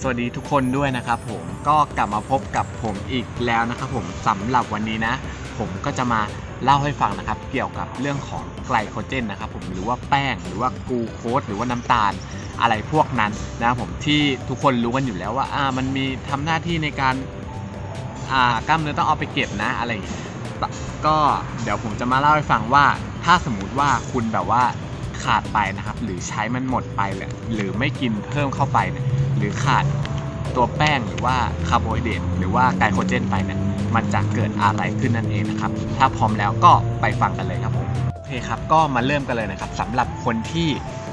สวัสดีทุกคนด้วยนะครับผมก็กลับมาพบกับผมอีกแล้วนะครับผมสำหรับวันนี้นะ ผมก็จะมาเล่าให้ฟังนะครับ เกี่ยวกับเรื่องของไกลโคเจนนะครับผมหรือว่าแป้งหรือว่ากูโคสหรือว่าน้ำตาลอะไรพวกนั้นนะครับผมที่ทุกคนรู้กันอยู่แล้วว่าอ่ามันมีทำหน้าที่ในการอ่ากล้ามเนื้อต้องเอาไปเก็บนะอะไรอย่างเงี้ยก็เดี๋ยวผมจะมาเล่าให้ฟังว่า ถ้าสมมุติว่าคุณแบบว่าขาดไปนะครับ หรือใช้มันหมดไปเลยหรือไม่กินเพิ่มเข้าไปเนี่ย รือขาดตัวแป้งหรือว่าคาร์โบไฮเดรตหรือว่าไกลโคเจนไปเนี่ยมันจะเกิดอะไรขึ้นนั่นเองนะครับ ถ้าพร้อมแล้วก็ไปฟังกันเลยครับผมโอเคครับก็มาเริ่มกันเลยนะครับสำหรับคนที่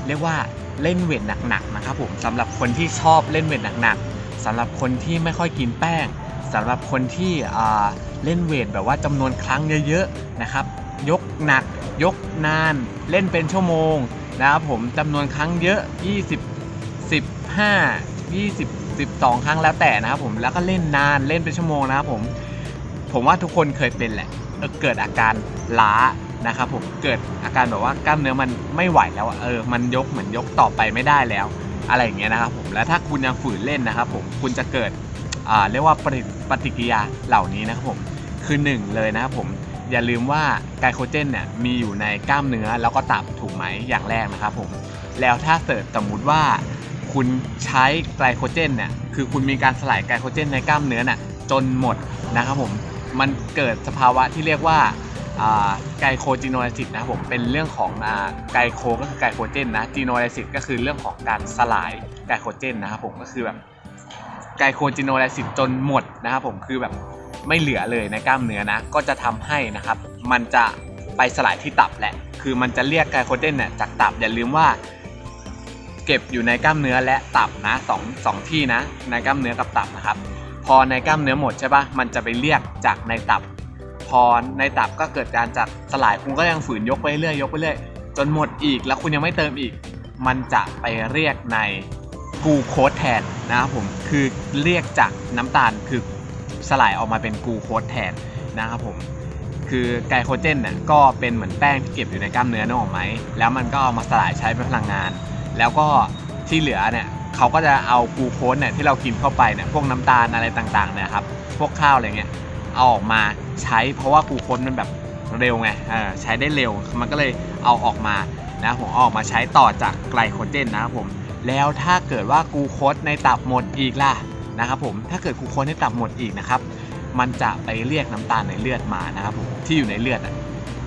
เรียกว่าเล่นเวทหนักๆนะครับผมสำหรับคนที่ชอบเล่นเวทหนักๆสำหรับคนที่ไม่ค่อยกินแป้งสำหรับคนที่เล่นเวทแบบว่าจำนวนครั้งเยอะๆนะครับ ยกหนัก ยกนาน เล่นเป็นชั่วโมงนะครับผมจำนวนครั้งเยอะ 20 15 20 12 ครั้งแล้วแต่นะครับผมแล้วก็เล่นนานเล่นเป็นชั่วโมงนะครับผม ผมว่าทุกคนเคยเป็นแหละเออเกิดอาการล้านะครับผมเกิดอาการแบบว่ากล้ามเนื้อมันไม่ไหวแล้วเออมันยกเหมือนยกต่อไปไม่ได้แล้ว อะไรอย่างเงี้ยนะครับผมแล้วถ้าคุณยังฝืนเล่นนะครับผมคุณจะเกิดอ่าเรียกว่าปฏิปฏิกิริยาเหล่านี้นะครับผมคือหนึ่งเลยนะครับผมอย่าลืมว่าไกลโคเจนเนี่ยมีอยู่ในกล้ามเนื้อแล้วก็ตับถูกไหมอย่างแรกนะครับผมแล้วถ้าเกิดสมมุติว่า คุณใช้ไกลโคเจนเนี่ยคือคุณมีการสลายไกลโคเจนในกล้ามเนื้อน่ะจนหมดนะครับผมมันเกิดสภาวะที่เรียกว่าไกลโคจีโนไลซิสนะครับผมเป็นเรื่องของไกลโคก็คือไกลโคเจนนะจีโนไลซิสก็คือเรื่องของการสลายไกลโคเจนนะครับผมก็คือแบบไกลโคจีโนไลซิสจนหมดนะครับผมคือแบบไม่เหลือเลยในกล้ามเนื้อนะก็จะทำให้นะครับมันจะไปสลายที่ตับแหละคือมันจะเรียกไกลโคเจนเนี่ยจากตับอย่าลืมว่า เก็บอยู่ในกล้ามเนื้อและตับนะสองสองที่นะ ในกล้ามเนื้อกับตับนะครับ พอในกล้ามเนื้อหมดใช่ปะมันจะไปเรียกจากในตับ พอในตับก็เกิดการจากสลายคุณก็ยังฝืนยกไปเรื่อยยกไปเรื่อยจนหมดอีกแล้วคุณยังไม่เติมอีก มันจะไปเรียกในกูโคสแทนนะครับผมคือเรียกจากน้ำตาลคือสลายออกมาเป็นกูโคสแทนนะครับผมคือไกลโคเจนเนี่ยก็เป็นเหมือนแป้งที่เก็บอยู่ในกล้ามเนื้อนึกออกไหมแล้วมันก็เอามาสลายใช้เป็นพลังงาน แล้วก็ที่เหลือเนี่ยเขาก็จะเอากูโคสเนี่ยที่เรากินเข้าไปเนี่ยพวกน้ำตาลอะไรต่างๆเนี่ยครับพวกข้าวอะไรเงี้ยเอาออกมาใช้เพราะว่ากูโคสมันแบบเร็วไงใช้ได้เร็วมันก็เลยเอาออกมานะผมเอาออกมาใช้ต่อจากไกลโคเจนนะครับผมแล้วถ้าเกิดว่ากูโคสในตับหมดอีกล่ะนะครับผมถ้าเกิดกูโคสในตับหมดอีกนะครับมันจะไปเรียกน้ำตาลในเลือดมานะครับผมที่อยู่ในเลือด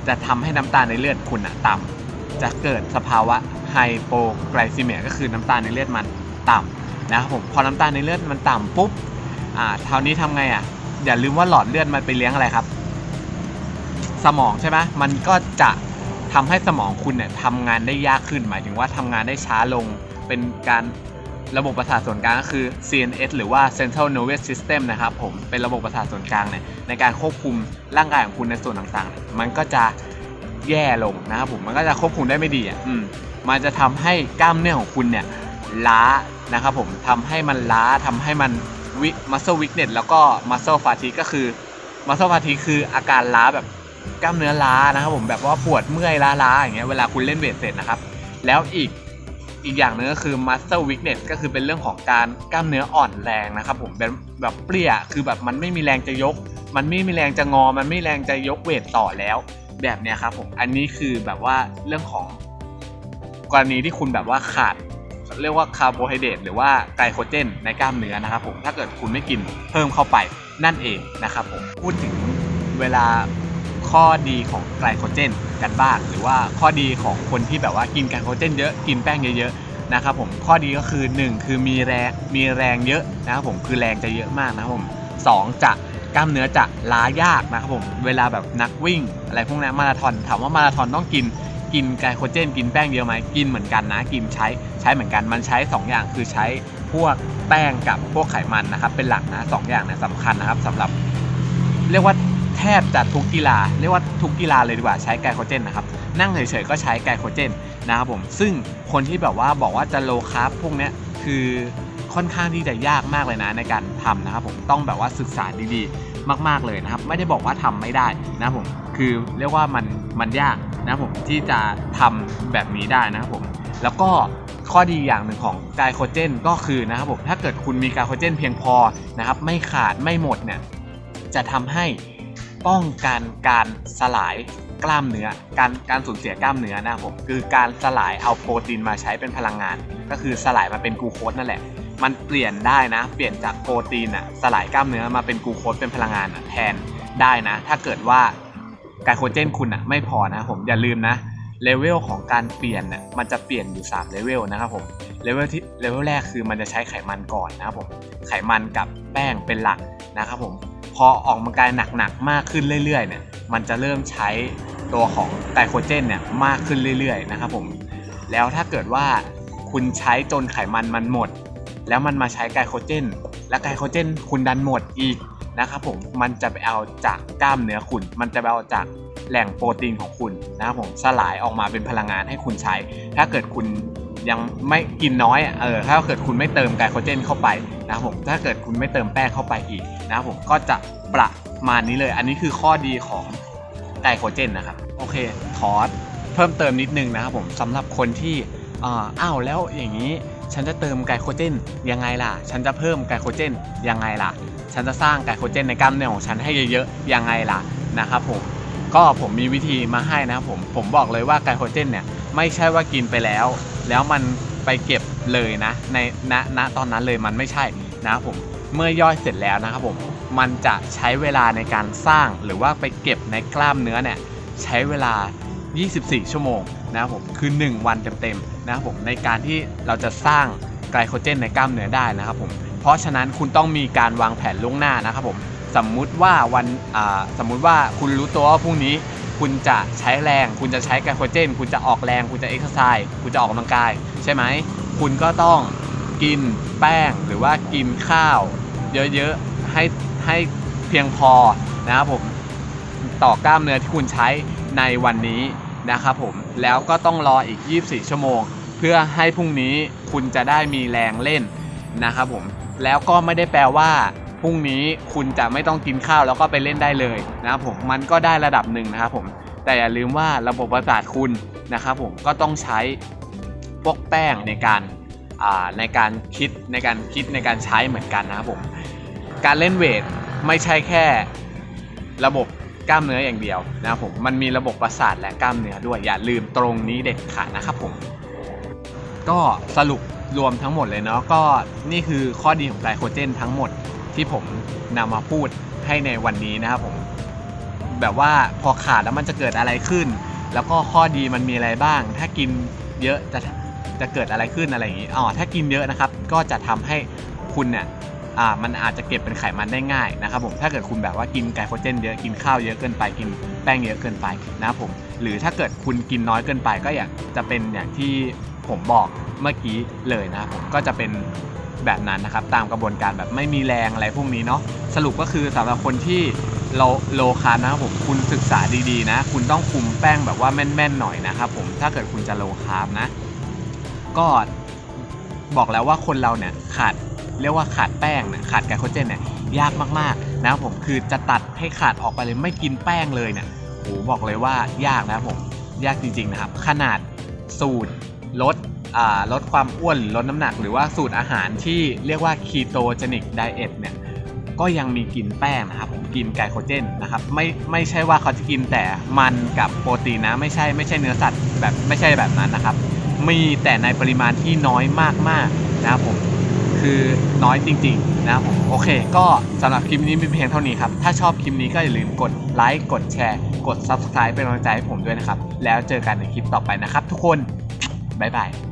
จะทำให้น้ำตาลในเลือดคุณอะต่ำจะเกิดสภาวะ ไฮโปไกลซีเมียก็คือน้ำตาลในเลือดมันต่ำนะครับผมพอน้ำตาลในเลือดมันต่ำปุ๊บอ่าคราวนี้ทำไงอะอย่าลืมว่าหลอดเลือดมันไปเลี้ยงอะไรครับ สมองใช่ไหมมันก็จะทำให้สมองคุณเนี่ยทำงานได้ยากขึ้น หมายถึงว่าทำงานได้ช้าลงเป็นการระบบประสาทส่วนกลางก็คือ CNS หรือว่า Central Nervous System นะครับผมเป็นระบบประสาทส่วนกลางเนี่ยในการควบคุมร่างกายของคุณในส่วนต่างๆ มันก็จะแย่ลงนะครับผมมันก็จะควบคุมได้ไม่ดีอะอืม มันจะทำให้กล้ามเนื้อของคุณเนี่ยล้านะครับผมทำให้มันล้าทำให้มันวิ muscle weakness แล้วก็ muscle fatigue ก็คือ muscle fatigue คืออาการล้าแบบกล้ามเนื้อล้านะครับผมแบบว่าปวดเมื่อยล้าๆอย่างเงี้ยเวลาคุณเล่นเวทเสร็จนะครับ แล้วอีกอีกอย่างหนึงก็คือ muscle weakness ก็คือเป็นเรื่องของการกล้ามเนื้ออ่อนแรงนะครับผมเป็นแบบเปรี้ยคือแบบมันไม่มีแรงจะยก มันไม่มีแรงจะงอ มันไม่มีแรงจะยกเวทต่อแล้ว แบบเนี้ยครับผมอันนี้คือแบบว่าเรื่องของ กรณีที่คุณแบบว่าขาดเรียกว่าคาร์โบไฮเดรตหรือว่าไกลโคเจนในกล้ามเนื้อนะครับผมถ้าเกิดคุณไม่กินเพิ่มเข้าไปนั่นเองนะครับผมพูดถึงเวลาข้อดีของไกลโคเจนกันบ้างหรือว่าข้อดีของคนที่แบบว่ากินไกลโคเจนเยอะกินแป้งเยอะๆนะครับผมข้อดีก็คือ 1 คือมีแรงมีแรงเยอะนะครับผมคือแรงจะเยอะมากนะครับผมสองจะกล้ามเนื้อจะล้ายากนะครับผมเวลาแบบนักวิ่ง อะไรพวกนี้นมาราธอนถามว่ามาราธอนต้องกิน กินไกลโคเจน กินแป้งเยอะไหมกินเหมือนกันนะ กินใช้ใช้เหมือนกันมันใช้ 2 อย่างคือใช้พวกแป้งกับพวกไขมันนะครับเป็นหลักนะสองอย่างนะสำคัญนะครับสำหรับ เรียกว่าแทบจะทุกกีฬาเรียกว่าทุกกีฬาเลยดีกว่าใช้ไกลโคเจนนะครับนั่งเฉยๆก็ใช้ไกลโคเจนนะครับผมซึ่งคนที่แบบว่าบอกว่าจะโลคาร์บพวกเนี้ยคือค่อนข้างที่จะยากมากเลยนะในการทำนะครับผมต้องแบบว่าศึกษาดีๆ มาก ๆเลยนะครับ ไม่ได้บอกว่าทำไม่ได้นะครับผมคือเรียกว่ามัน มันยากนะผมที่จะทำแบบนี้ได้นะครับผม แล้วก็ข้อดีอย่างหนึ่งของไกลโคเจนก็คือนะครับผมถ้าเกิดคุณมีไกลโคเจนเพียงพอนะครับ ไม่ขาดไม่หมดเนี่ยจะทำให้ป้องกันการสลายกล้ามเนื้อ การการสูญเสียกล้ามเนื้อนะครับผมคือการสลายเอาโปรตีนมาใช้เป็นพลังงาน ก็คือสลายมาเป็นกลูโคสนั่นแหละ มันเปลี่ยนได้นะ เปลี่ยนจากโปรตีนอะสลายกล้ามเนื้อมาเป็นกลูโคสเป็นพลังงานแทนได้นะ ถ้าเกิดว่า ไกลโคเจนคุณอะไม่พอนะผมอย่าลืมนะเลเวลของการเปลี่ยนน่ะมันจะเปลี่ยนอยู่3เลเวลนะครับผมเลเวลที่เลเวลแรกคือมันจะใช้ไขมันก่อนนะครับผมไขมันกับแป้งเป็นหลักนะครับผมพอออกกำลังกายหนักๆมากขึ้นเรื่อยๆเนี่ยมันจะเริ่มใช้ตัวของไกลโคเจนเนี่ยมากขึ้นเรื่อยๆนะครับผมแล้วถ้าเกิดว่าคุณใช้จนไขมันมันหมด แล้วมันมาใช้ไกลโคเจน และไกลโคเจนคุณดันหมดอีก นะครับผมมันจะไปเอาจากกล้ามเนื้อคุณ มันจะไปเอาจากแหล่งโปรตีนของคุณนะครับผมสลายออกมาเป็นพลังงานให้คุณใช้ ถ้าเกิดคุณยังไม่กินน้อยเออถ้าเกิดคุณไม่เติมไกลโคเจนเข้าไปนะครับผมถ้าเกิดคุณไม่เติมแป้งเข้าไปอีกนะครับผมก็จะประมาณนี้เลย อันนี้คือข้อดีของไกลโคเจนนะครับโอเคขอเพิ่มเติมนิดนึงนะครับผมสำหรับคนที่อ้าวแล้วอย่างนี้ ฉันจะเติมไกลโคเจนยังไงล่ะ ฉันจะเพิ่มไกลโคเจนยังไงล่ะ ฉันจะสร้างไกลโคเจนในกล้ามเนื้อของฉันให้เยอะๆยังไงล่ะนะครับผมก็ผมมีวิธีมาให้นะครับผมผมบอกเลยว่าไกลโคเจนเนี่ยไม่ใช่ว่ากินไปแล้ว แล้วมันไปเก็บเลยนะในณณตอนนั้นเลยมันไม่ใช่นะครับผมเมื่อย่อยเสร็จแล้วนะครับผมมันจะใช้เวลาในการสร้างหรือว่าไปเก็บในกล้ามเนื้อเนี่ยใช้เวลา 24 ชั่วโมง นะครับผมคือ 1 วันเต็มๆนะครับผมในการที่เราจะสร้างไกลโคเจนในกล้ามเนื้อได้นะครับผมเพราะฉะนั้นคุณต้องมีการวางแผนล่วงหน้านะครับผมสมมุติว่าวันสมมุติว่าคุณรู้ตัวว่าพรุ่งนี้คุณจะใช้แรง คุณจะใช้ไกลโคเจน คุณจะออกแรง คุณจะเอ็กซ์ไซส์คุณจะออกกำลังกาย ใช่ไหม คุณก็ต้องกินแป้งหรือว่ากินข้าว เยอะๆให้ให้เพียงพอนะครับผมต่อกล้ามเนื้อที่คุณใช้ในวันนี้ นะครับผมแล้วก็ต้องรออีก 24 ชั่วโมง เพื่อให้พรุ่งนี้คุณจะได้มีแรงเล่นนะครับผมแล้วก็ไม่ได้แปลว่าพรุ่งนี้คุณจะไม่ต้องกินข้าวแล้วก็ไปเล่นได้เลยนะครับผมมันก็ได้ระดับหนึ่งนะครับผมแต่อย่าลืมว่าระบบประสาทคุณนะครับผมก็ต้องใช้พวกแป้งในการในการคิดในการคิดในการใช้เหมือนกันนะครับผมการเล่นเวทไม่ใช่แค่ระบบ กล้ามเนื้ออย่างเดียวนะครับผมมันมีระบบประสาทและกล้ามเนื้อด้วยอย่าลืมตรงนี้เด็ดขาดนะครับผม ก็สรุปรวมทั้งหมดเลยเนาะก็นี่คือข้อดีของไกลโคเจนทั้งหมดที่ผมนำมาพูดให้ในวันนี้นะครับผม แบบว่าพอขาดแล้วมันจะเกิดอะไรขึ้น แล้วก็ข้อดีมันมีอะไรบ้าง ถ้ากินเยอะจะจะเกิดอะไรขึ้นอะไรอย่างนี้อ๋อถ้ากินเยอะนะครับ ก็จะทำให้คุณเนี่ย อ่ามันอาจจะเก็บเป็นไขมันได้ง่ายนะครับผมถ้าเกิดคุณแบบว่ากินไกลโคเจนเยอะกินข้าวเยอะเกินไปกินแป้งเยอะเกินไปนะครับผมหรือถ้าเกิดคุณกินน้อยเกินไปก็อย่างจะเป็นอย่างที่ผมบอกเมื่อกี้เลยนะครับผมก็จะเป็นแบบนั้นนะครับตามกระบวนการแบบไม่มีแรงอะไรพวกนี้เนาะสรุปก็คือสำหรับคนที่โลโลคาร์นะครับผมคุณศึกษาดีๆนะ คุณต้องคุมแป้งแบบว่าแม่นๆหน่อยนะครับผมถ้าเกิดคุณจะโลคาร์นะ ก็บอกแล้วว่าคนเราเนี่ยขาด เรียกว่าขาดแป้งเนี่ยขาดไกลโคเจนเนี่ยยากมากๆนะครับผมคือจะตัดให้ขาดออกไปเลยไม่กินแป้งเลยเนี่ยโหบอกเลยว่ายากนะครับผมยากจริงๆนะครับ ขนาดสูตรลดอ่าลดความอ้วนลดน้ำหนัก หรือว่าสูตรอาหารที่เรียกว่าคีโตเจนิกไดเอทเนี่ยก็ยังมีกินแป้งนะครับผมกินไกลโคเจนนะครับไม่ไม่ใช่ว่าเขาจะกินแต่มันกับโปรตีนนะไม่ใช่ไม่ใช่เนื้อสัตว์แบบไม่ใช่แบบนั้นนะครับ มีแต่ในปริมาณที่น้อยมากๆนะครับผม คือน้อยจริงๆนะครับผมโอเค ก็สำหรับคลิปนี้มีเพียงเท่านี้ครับ ถ้าชอบคลิปนี้ก็อย่าลืมกดไลค์กดแชร์ กด Subscribe เป็นกำลังใจให้ผมด้วยนะครับ แล้วเจอกันในคลิปต่อไปนะครับ ทุกคนบ๊ายบาย